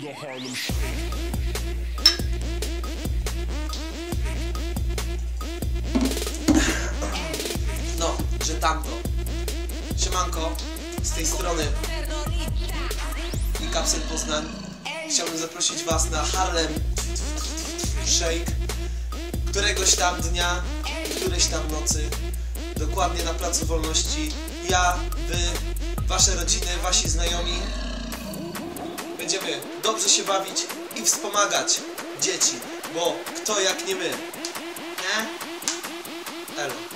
do Harlem Shake. No, że tamto. Siemanko, z tej strony i Kapsel Poznań. Chciałbym zaprosić Was na Harlem Shake któregoś tam dnia, którejś tam nocy, dokładnie na Placu Wolności. Ja, Wy, Wasze rodziny, Wasi znajomi będziemy dobrze się bawić i wspomagać dzieci, bo kto jak nie my. Nie? Elo.